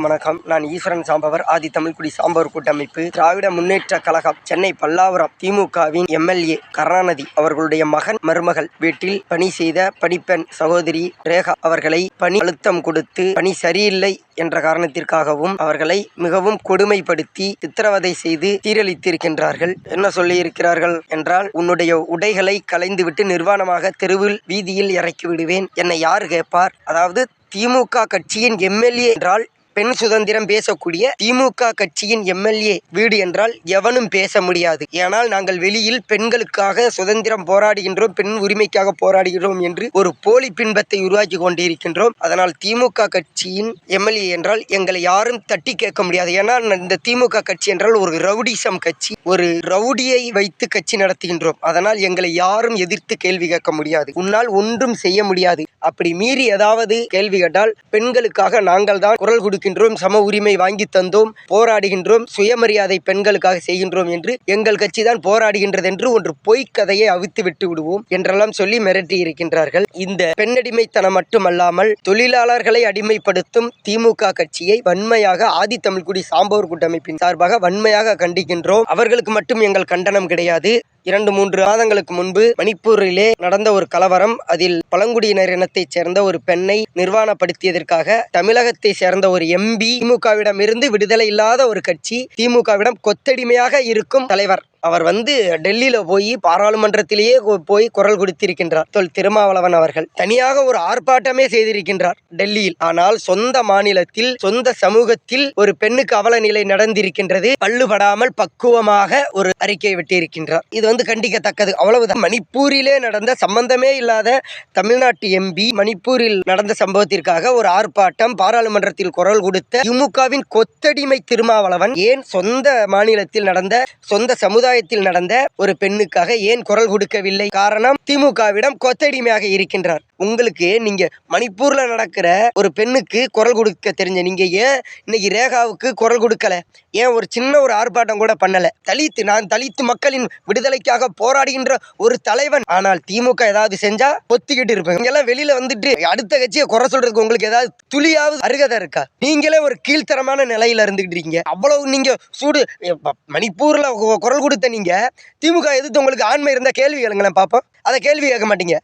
அனைவருக்கும் வணக்கம். நான் ஈஸ்வரன் சாம்பவர் ஆதி தமிழ்குடி சாம்பவர் கூட்டமைப்பு திராவிட முன்னேற்ற கழகம் சென்னை பல்லாவரம் திமுகவின் எம்எல்ஏ கருணாநிதி அவர்களுடைய மகன் மருமகள் வீட்டில் பணி செய்த பணிப்பெண் சகோதரி ரேகா அவர்களை பணி அழுத்தம் கொடுத்து பணி சரியில்லை என்ற காரணத்திற்காகவும் அவர்களை மிகவும் கொடுமைப்படுத்தி சித்திரவதை செய்து சீரழித்திருக்கின்றார்கள். என்ன சொல்லியிருக்கிறார்கள் என்றால் உன்னுடைய உடைகளை கலைந்துவிட்டு நிர்வாணமாக தெருவில் வீதியில் இறக்கி விடுவேன். என்னை யார் கேட்பார்? அதாவது திமுக கட்சியின் எம்எல்ஏ என்றால் பெண் சுதந்திரம் பேசக்கூடிய திமுக கட்சியின் எம்எல்ஏ வீடு என்றால் எவனும் பேச முடியாது. ஏனால் நாங்கள் வெளியில் பெண்களுக்காக சுதந்திரம் போராடுகின்றோம் பெண் உரிமைக்காக போராடுகிறோம் என்று ஒரு போலி பின்பத்தை உருவாக்கி கொண்டிருக்கின்றோம். அதனால் திமுக கட்சியின் எம்எல்ஏ என்றால் எங்களை யாரும் தட்டி கேட்க முடியாது. ஏன்னா இந்த திமுக கட்சி என்றால் ஒரு ரவுடிசம் கட்சி. ஒரு ரவுடியை வைத்து கட்சி நடத்துகின்றோம். அதனால் எங்களை யாரும் எதிர்த்து கேள்வி கேட்க முடியாது. உன்னால் ஒன்றும் செய்ய முடியாது. அப்படி மீறி ஏதாவது கேள்வி கேட்டால் பெண்களுக்காக நாங்கள் தான் குரல் கொடுக்கின்றோம் சம உரிமை வாங்கி தந்தோம் போராடுகின்றோம் சுயமரியாதை பெண்களுக்காக செய்கின்றோம் என்று எங்கள் கட்சி தான் போராடுகின்றது என்று ஒன்று பொய்க் கதையை அவித்து விட்டு விடுவோம் என்றெல்லாம் சொல்லி மிரட்டி இருக்கின்றார்கள். இந்த பெண்ணடிமைத்தனம் மட்டுமல்லாமல் தொழிலாளர்களை அடிமைப்படுத்தும் திமுக கட்சியை வன்மையாக ஆதி தமிழ்குடி சாம்பவர் கூட்டமைப்பின் சார்பாக வன்மையாக கண்டிக்கின்றோம். அவர்களுக்கு மட்டும் எங்கள் கண்டனம் கிடையாது. இரண்டு மூன்று மாதங்களுக்கு முன்பு மணிப்பூரிலே நடந்த ஒரு கலவரம். அதில் பழங்குடியினர் இனத்தைச் சேர்ந்த ஒரு பெண்ணை நிர்வாணப்படுத்தியதற்காக தமிழகத்தை சேர்ந்த ஒரு எம்பி திமுகவிடம் இருந்து விடுதலை இல்லாத ஒரு கட்சி திமுகவிடம் கொத்தடிமையாக இருக்கும் தலைவர். அவர் வந்து டெல்லியில போய் பாராளுமன்றத்திலேயே போய் குரல் கொடுத்திருக்கின்றார். தொல் திருமாவளவன் அவர்கள். தனியாக ஒரு ஆர்ப்பாட்டமே செய்திருக்கின்றார் டெல்லியில். ஆனால் சொந்த மாநிலத்தில் சொந்த சமூகத்தில் ஒரு பெண்ணுக்கு அவல நிலை நடந்திருக்கின்றது. பல்லுபடாமல் பக்குவமாக ஒரு அறிக்கை விட்டிருக்கின்றார் இது வந்து கண்டிக்கத்தக்கது. அவ்வளவுதான். மணிப்பூரிலே நடந்த சம்பந்தமே இல்லாத தமிழ்நாட்டு எம்பி மணிப்பூரில் நடந்த சம்பவத்திற்காக ஒரு ஆர்ப்பாட்டம் பாராளுமன்றத்தில் குரல் கொடுத்த திமுகவின் கொத்தடிமை திருமாவளவன் ஏன் சொந்த மாநிலத்தில் நடந்த சொந்த சமுதாயத்தில் நடந்த ஒரு பெண்ணுக்காக ஏன் குரல் கொடுக்கவில்லை? காரணம் திமுகவிடம் கொத்தடிமையாக இருக்கின்றார். உங்களுக்கு நீங்க மணிப்பூர்ல நடக்கிற ஒரு பெண்ணுக்கு குரல் கொடுக்க தெரிஞ்ச நீங்க ஏன் இன்னைக்கு ரேகாவுக்கு குரல் கொடுக்கல? ஏன் ஒரு சின்ன ஒரு ஆர்ப்பாட்டம் கூட பண்ணல? தலித்து நான் தலித்து மக்களின் விடுதலைக்காக போராடுகின்ற ஒரு தலைவன். ஆனால் திமுக ஏதாவது செஞ்சா பொத்திக்கிட்டு இருப்பேன். இங்கெல்லாம் வெளியில வந்துட்டு அடுத்த கட்சியை குறை சொல்றதுக்கு உங்களுக்கு ஏதாவது துளியாவது அருகதை இருக்கா? நீங்களே ஒரு கீழ்த்தரமான நிலையில இருந்துகிட்டு இருக்கீங்க. அவ்வளவு நீங்க சூடு மணிப்பூர்ல குரல் கொடுத்து நீங்க? திமுக எதிர்த்து உங்களுக்கு ஆண்மை இருந்தால் கேள்வி கேளுங்களேன் பாப்போம். அதை கேள்வி கேட்க மாட்டீங்க.